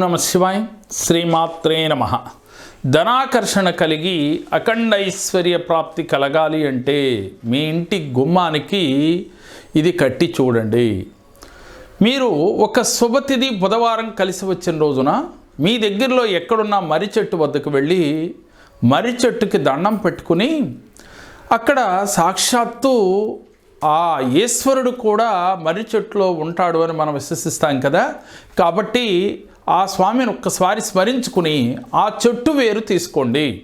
నమ శివాయ శ్రీమాత్రే నమ. ధనాకర్షణ కలిగి అఖండ ఐశ్వర్య ప్రాప్తి కలగాలి అంటే మీ ఇంటి గుమ్మానికి ఇది కట్టి చూడండి. మీరు ఒక శుభతిథి బుధవారం కలిసి వచ్చిన రోజున మీ దగ్గరలో ఎక్కడున్న మర్రి చెట్టు వద్దకు వెళ్ళి మర్రి చెట్టుకి దండం పెట్టుకుని అక్కడ సాక్షాత్తు ఆ ఈశ్వరుడు కూడా మర్రి చెట్టులో ఉంటాడు అని మనం విశ్వసిస్తాం కదా. కాబట్టి ఆ స్వామిని ఒక్కసారి స్మరించుకుని ఆ చెట్టు వేరు తీసుకోండి.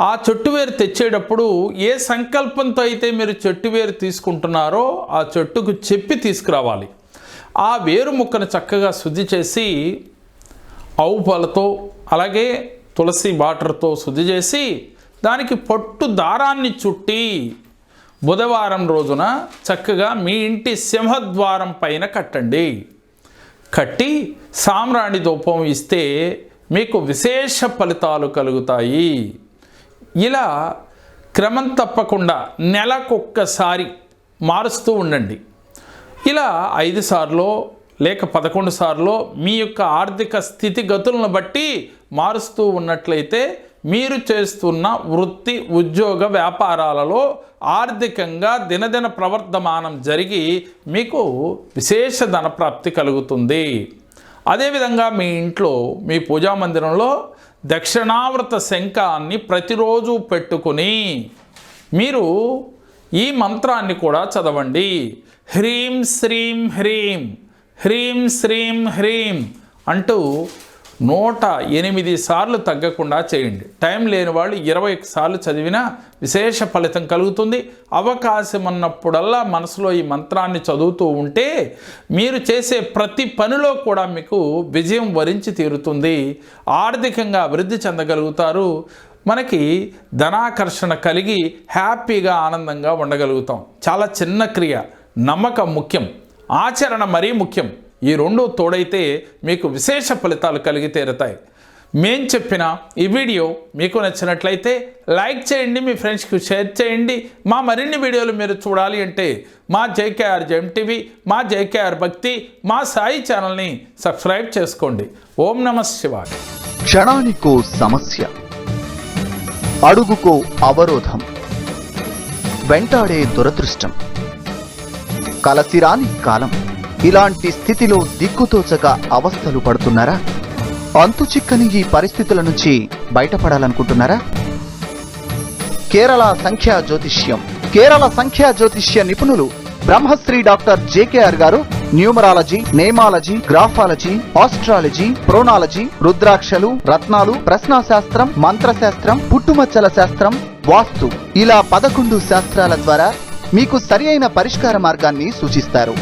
ఆ చెట్టు వేరు తెచ్చేటప్పుడు ఏ సంకల్పంతో అయితే మీరు చెట్టు వేరు తీసుకుంటున్నారో ఆ చెట్టుకు చెప్పి తీసుకురావాలి. ఆ వేరు ముక్కను చక్కగా శుద్ధి చేసి ఆవు పాలతో అలాగే తులసి వాటర్తో శుద్ధి చేసి దానికి పట్టు దారాన్ని చుట్టి బుధవారం రోజున చక్కగా మీ ఇంటి సింహద్వారం పైన కట్టండి. కట్టి సామ్రాణి ధూపం ఇస్తే మీకు విశేష ఫలితాలు కలుగుతాయి. ఇలా క్రమం తప్పకుండా నెలకొక్కసారి మారుస్తూ ఉండండి. ఇలా ఐదు సార్లు లేక పదకొండు సార్లు మీ యొక్క ఆర్థిక స్థితిగతులను బట్టి మారుస్తూ ఉన్నట్లయితే మీరు చేస్తున్న వృత్తి ఉద్యోగ వ్యాపారాలలో ఆర్థికంగా దినదిన ప్రవర్ధమానం జరిగి మీకు విశేష ధనప్రాప్తి కలుగుతుంది. అదేవిధంగా మీ ఇంట్లో మీ పూజా మందిరంలో దక్షిణావృత శంఖాన్ని ప్రతిరోజు పెట్టుకుని మీరు ఈ మంత్రాన్ని కూడా చదవండి. హ్రీం శ్రీం హ్రీం హ్రీం శ్రీం హ్రీం అంటూ నూట ఎనిమిది సార్లు తగ్గకుండా చేయండి. టైం లేని వాళ్ళు ఇరవై సార్లు చదివినా విశేష ఫలితం కలుగుతుంది. అవకాశం ఉన్నప్పుడల్లా మనసులో ఈ మంత్రాన్ని చదువుతూ ఉంటే మీరు చేసే ప్రతి పనిలో కూడా మీకు విజయం వరించి తీరుతుంది. ఆర్థికంగా అభివృద్ధి చెందగలుగుతారు. మనకి ధనాకర్షణ కలిగి హ్యాపీగా ఆనందంగా ఉండగలుగుతాం. చాలా చిన్న క్రియ. నమ్మకం ముఖ్యం. ఆచరణ మరీ ముఖ్యం. ఈ రెండు తోడైతే మీకు విశేష ఫలితాలు కలిగి తీరుతాయి. మేం చెప్పిన ఈ వీడియో మీకు నచ్చినట్లయితే లైక్ చేయండి మీ ఫ్రెండ్స్కి షేర్ చేయండి. మా మరిన్ని వీడియోలు మీరు చూడాలి అంటే మా జేకేఆర్ జెమ్ టీవీ మా జేకేఆర్ భక్తి మా సాయి ఛానల్ని సబ్స్క్రైబ్ చేసుకోండి. ఓం నమ శివాయ. క్షణానికో సమస్య అడుగుకో అవరోధం వెంటాడే దురదృష్టం కలసిరాని కాలం. ఇలాంటి స్థితిలో దిక్కుతోచక అవస్థలు పడుతున్నారా? అంతు చిక్కని ఈ పరిస్థితుల నుంచి బయటపడాలనుకుంటున్నారా? కేరళ సంఖ్యా జ్యోతిష్యం. కేరళ సంఖ్యా జ్యోతిష్య నిపుణులు బ్రహ్మశ్రీ డాక్టర్ జేకేఆర్ గారు numerology nameology graphology astrology pronology రుద్రాక్షలు రత్నాలు ప్రశ్నాశాస్త్రం మంత్రశాస్త్రం పుట్టుమచ్చల శాస్త్రం వాస్తు. ఇలా పదకొండు శాస్త్రాల ద్వారా మీకు సరి అయిన పరిష్కార మార్గాన్ని సూచిస్తారు.